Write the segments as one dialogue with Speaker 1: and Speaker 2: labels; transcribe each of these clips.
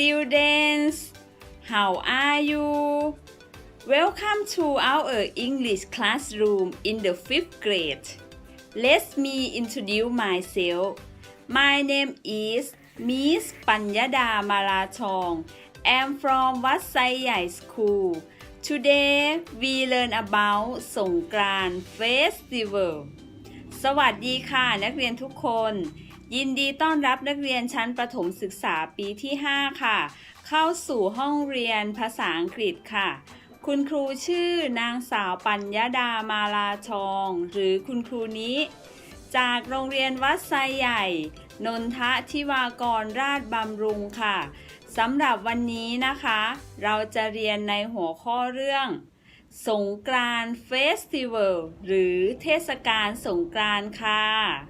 Speaker 1: students how are you welcome to our English classroom in the fifth grade let me introduce myself my name is Miss ปัญญดามาลาทอง I'm from วัดไซใหญ่ School Today we learn about สงกรานต์ Festival สวัสดีค่ะ นักเรียนทุกคน ยินดีต้อนรับนักเรียนชั้นประถมศึกษาปีที่ 5 ค่ะ เข้าสู่ห้องเรียนภาษาอังกฤษค่ะ คุณครูชื่อนางสาวปัญญดามาลาทอง หรือคุณครูนี้ จากโรงเรียนวัดไซใหญ่ นนททิวากรราชบำรุงค่ะสำหรับวันนี้นะคะ เราจะเรียนในหัวข้อเรื่อง สงกรานต์เฟสติวัลหรือเทศกาลสงกรานต์ค่ะ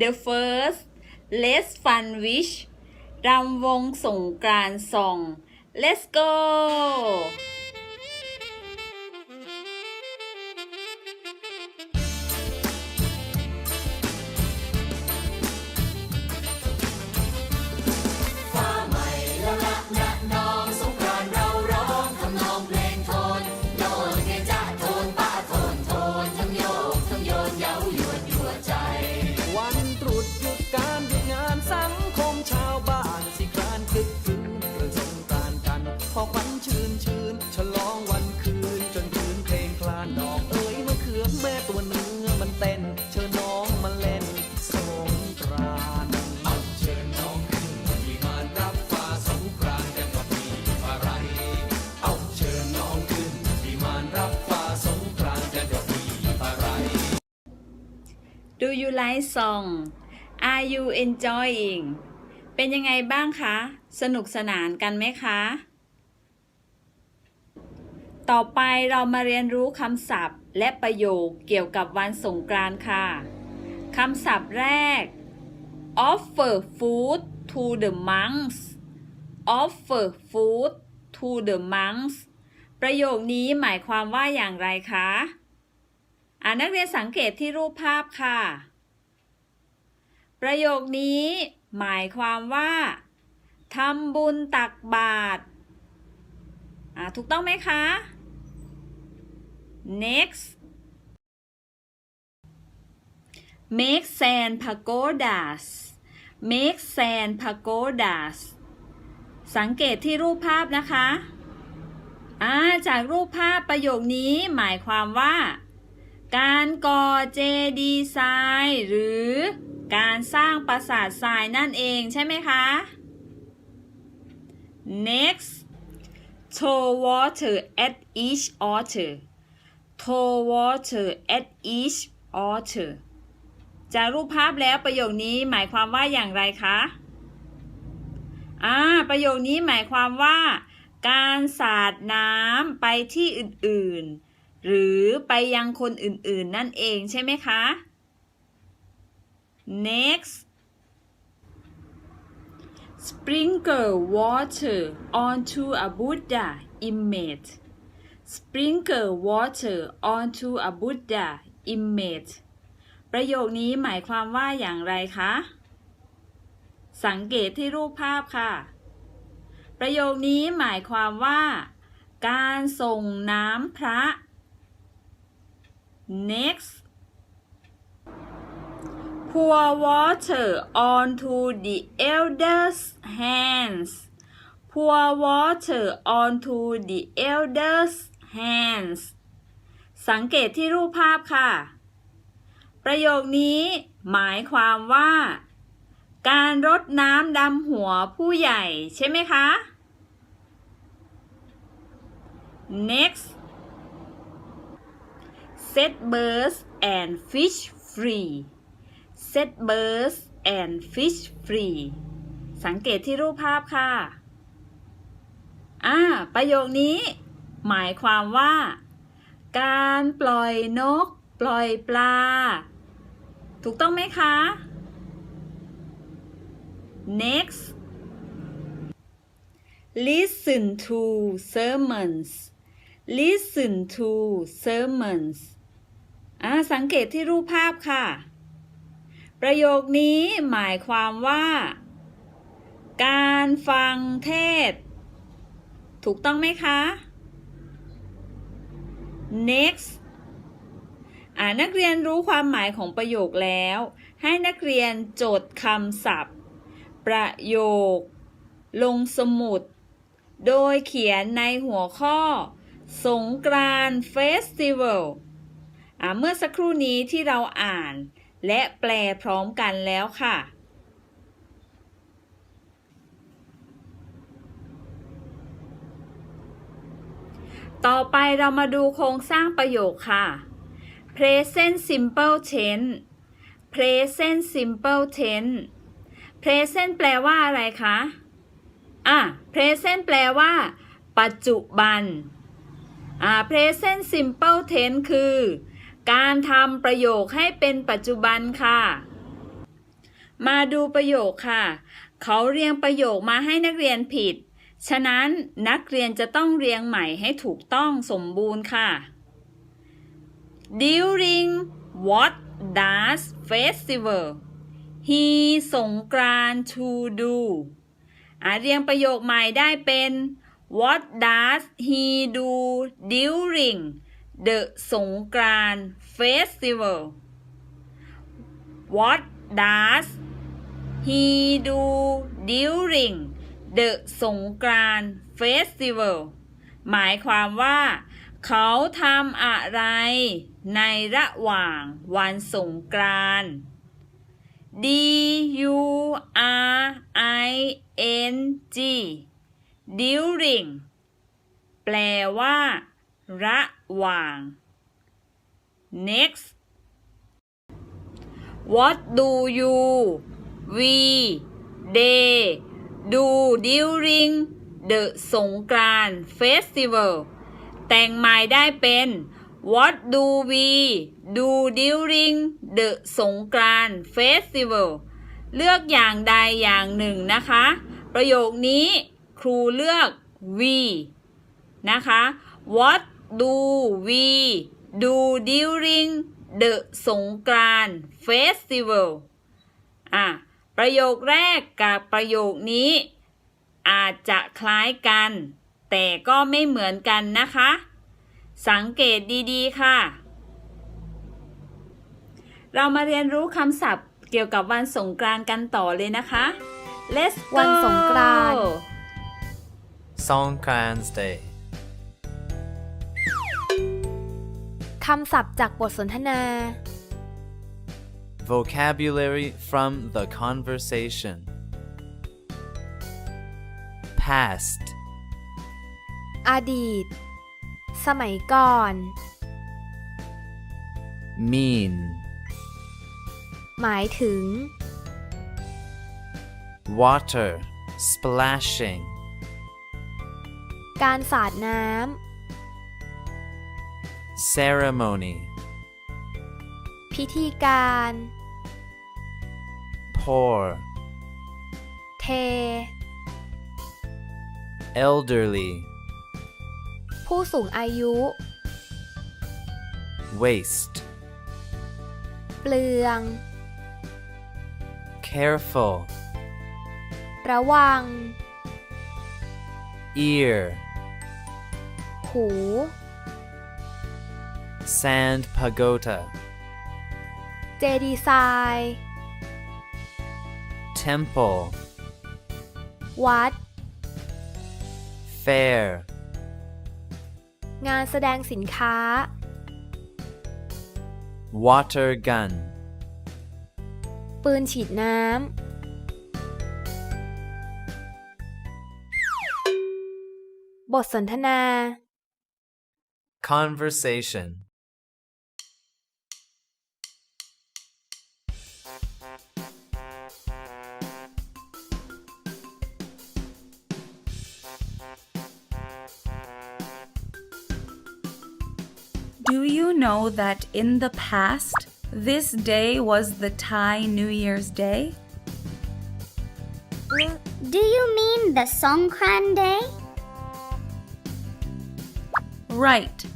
Speaker 1: The first Let's Fun Wish รำวงสงกรานซอง Let's go you like song Are you enjoying เป็นยังไงบ้างคะ สนุกสนานกันไหมคะ ต่อไปเรามาเรียนรู้คำศัพท์และประโยคเกี่ยวกับวันสงกรานต์ค่ะ คำศัพท์แรก offer food to the monks offer food to the monks ประโยคนี้หมายความว่าอย่างไรคะ อ่านักเรียนสังเกตที่รูปภาพค่ะ ประโยคนี้หมายความว่าทำบุญตักบาตรอ่าถูกต้องไหมคะ next make sand pagodas make sand pagodas สังเกตที่รูปภาพนะคะ อ่า จากรูปภาพประโยคนี้หมายความว่า การก่อเจดีย์ทรายหรือการสร้างปราสาททรายนั่นเองใช่ไหมคะ next throw water at each altar throw water at each altar จากรูปภาพแล้วประโยคนี้หมายความว่าอย่างไรคะอ่าประโยคนี้หมายความว่า การสาดน้ำไปที่อื่นๆ หรือไปยังคนอื่นๆนั่นเองใช่ไหมคะ next sprinkle water onto a Buddha image sprinkle water onto a Buddha image ประโยคนี้หมายความว่าอย่างไรคะ สังเกตที่รูปภาพค่ะ ประโยคนี้หมายความว่า การส่งน้ำพระ next pour water onto the elders hands pour water onto the elders hands สังเกตที่รูปภาพค่ะ ประโยคนี้หมายความว่า การรดน้ำดำหัวผู้ใหญ่ใช่ไหมคะ next set birds and fish free set birds and fish free สังเกตที่รูปภาพค่ะ อ่า ประโยคนี้ หมายความว่า การปล่อยนก ปล่อยปลา ถูกต้องไหมคะ next listen to sermons listen to sermons อ่าสังเกตที่รูปภาพค่ะ ประโยคนี้หมายความว่า การฟังเทศ ถูกต้องไหมคะ next อ่านักเรียนรู้ความหมายของประโยคแล้ว ให้นักเรียนจดคำศัพท์ ประโยค ลงสมุด โดยเขียนในหัวข้อ สงกรานต์เฟสติวัล เมื่อสักครู่นี้ที่เราอ่าน และแปลพร้อมกันแล้วค่ะ ต่อไปเรามาดูโครงสร้างประโยคค่ะ present simple tense present simple tense present แปลว่าอะไรคะ อะ present แปลว่า ปัจจุบัน อ่า present simple tense คือ การทำประโยคให้เป็นปัจจุบันค่ะ มาดูประโยคค่ะ เขาเรียงประโยคมาให้นักเรียนผิด ฉะนั้นนักเรียนจะต้องเรียงใหม่ให้ถูกต้องสมบูรณ์ค่ะ During what does festival he สงกราน to do อะเรียงประโยคใหม่ได้เป็น What does he do during the สงกรานต์ festival What does he do during the สงกรานต์ festival หมายความว่า เขาทำอะไร ในระหว่างวันสงกรานต์ D U R I N G during แปลว่า ระ ว่าง next What do you we they do during the สงกรานต์ festival แต่งหมายได้เป็น What do we do during the สงกรานต์ festival เลือกอย่างใดอย่างหนึ่งนะคะ ประโยคนี้ครูเลือก we นะคะ What do we do during the สงกรานต์ festival อะประโยคแรกกับประโยคนี้ อาจจะคล้ายกัน แต่ก็ไม่เหมือนกันนะคะ สังเกตดีๆค่ะ เรามาเรียนรู้คำศัพท์เกี่ยวกับวันสงกรานต์กันต่อเลยนะคะ Let's go
Speaker 2: วันสงกรานต์
Speaker 3: Songkran's Day.
Speaker 2: คำศัพท์จากบทสนทนา
Speaker 3: Vocabulary from the conversation. Past,
Speaker 2: อดีต สมัยก่อน
Speaker 3: mean,
Speaker 2: หมายถึง
Speaker 3: water, splashing,
Speaker 2: การสาดน้
Speaker 3: ceremony, ำ
Speaker 2: พิธีการ
Speaker 3: pour,
Speaker 2: เท
Speaker 3: elderly,
Speaker 2: ผู้สูงอายุ
Speaker 3: waste,
Speaker 2: เปลือง
Speaker 3: careful,
Speaker 2: ระวัง
Speaker 3: ear,
Speaker 2: หู
Speaker 3: sand pagoda,
Speaker 2: เจดีไซน์
Speaker 3: temple,
Speaker 2: วัด
Speaker 3: fair,
Speaker 2: งานแสดงสินค้า
Speaker 3: water gun,
Speaker 2: ปืนฉีดน้ำ บทสนทนา
Speaker 3: conversation.
Speaker 4: Do you know that in the past, this day was the Thai New Year's Day?
Speaker 5: Do you mean the Songkran Day?
Speaker 4: Right.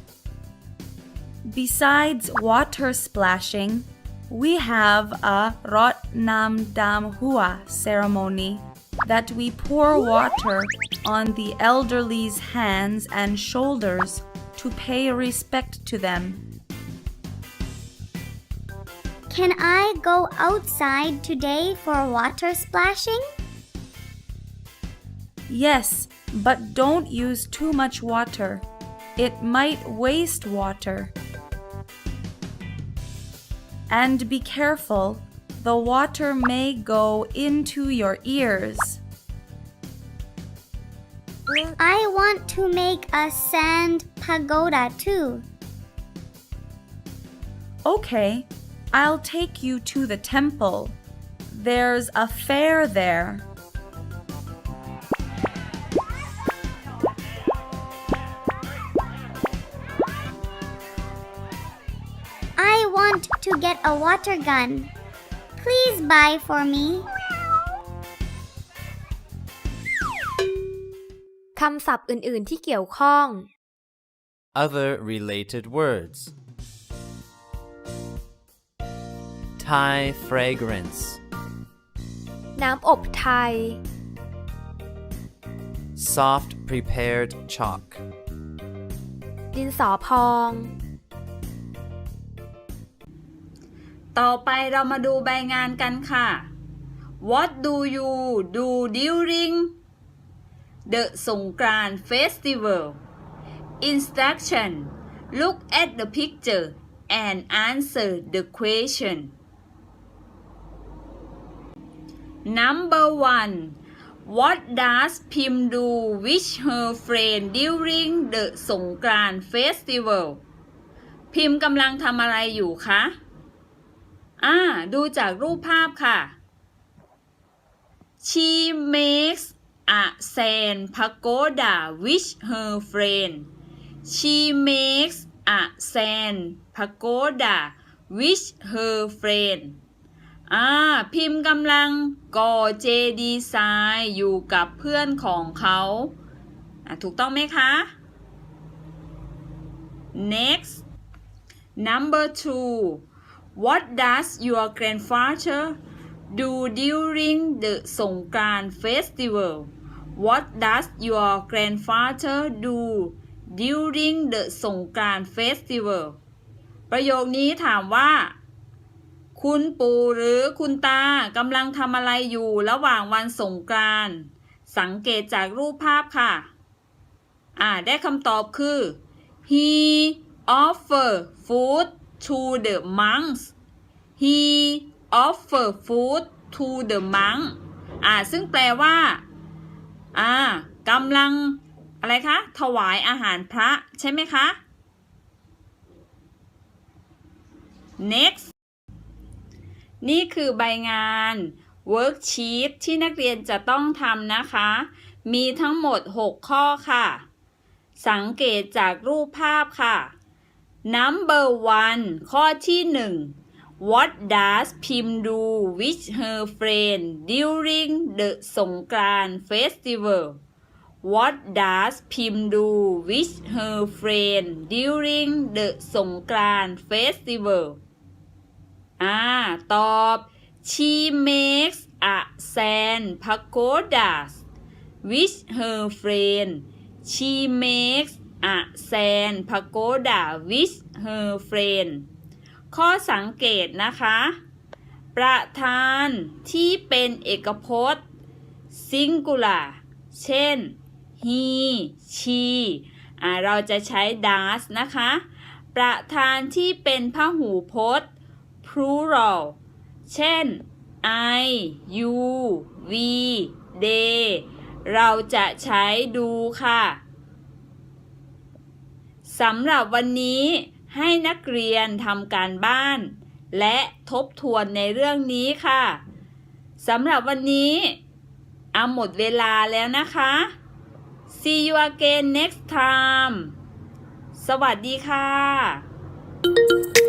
Speaker 4: Besides water splashing, we have a Rot Nam Dam Hua ceremony that we pour water on the elderly's hands and shoulders to pay respect to them.
Speaker 5: Can I go outside today for water splashing?
Speaker 4: Yes, but don't use too much water. It might waste water. And be careful, the water may go into your ears.
Speaker 5: I want to make a sand pagoda too.
Speaker 4: Okay, I'll take you to the temple. There's a fair there.
Speaker 5: I want to get a water gun. Please buy for me.
Speaker 2: คำศัพท์อื่น ๆ ที่เกี่ยวข้อง
Speaker 3: Other related words Thai fragrance,
Speaker 2: น้ำอบไทย
Speaker 3: soft prepared chalk,
Speaker 2: ดินสอพอง
Speaker 1: ต่อไปเรามาดูใบงานกันค่ะ What do you do during the Songkran Festival Instruction Look at the picture and answer the question Number one What does Pim do with her friend during the Songkran Festival พิมกำลังทำอะไรอยู่คะอ่าดูจากรูปภาพค่ะ She makes a sand pagoda with her friend She makes a sand pagoda with her friend อ่าพิมพ์กำลังก่อเจดีย์ทรายอยู่กับเพื่อนของเขาถูกต้องไหมคะ next number two what does your grandfather do during the Songkran festival what does your grandfather do during the Songkran festival ประโยคนี้ถามว่า คุณปู่หรือคุณตากำลังทำอะไรอยู่ระหว่างวันสงกรานต์สังเกตจากรูปภาพค่ะ อ่า ได้คำตอบคือ he offer food to the monks he offer food to the monk อ่า ซึ่งแปลว่า อ่ากำลัง อะไรคะ ถวายอาหารพระใช่ไหมคะ next นี่คือใบงาน worksheet ที่นักเรียนจะต้องทำนะคะ มีทั้งหมด 6 ข้อค่ะ สังเกตจากรูปภาพค่ะ number one ข้อที่ 1 what does Pim do with her friend during the Songkran festival what does Pim do with her friend during the Songkran festival อ่า ตอบ she makes a sand pagoda with her friend she makes a sand pagoda with her friend ข้อสังเกตนะคะ ประธานที่เป็นเอกพจน์ singular เช่น he she อ่าเราจะใช้ does นะคะ ประธานที่เป็นพหูพจน์ plural เช่น I you we they เราจะใช้ดูค่ะสำหรับวันนี้ให้นักเรียนทำการบ้าน และทบทวนในเรื่องนี้ค่ะสำหรับวันนี้เอาหมดเวลาแล้วนะคะ See you again next time สวัสดีค่ะ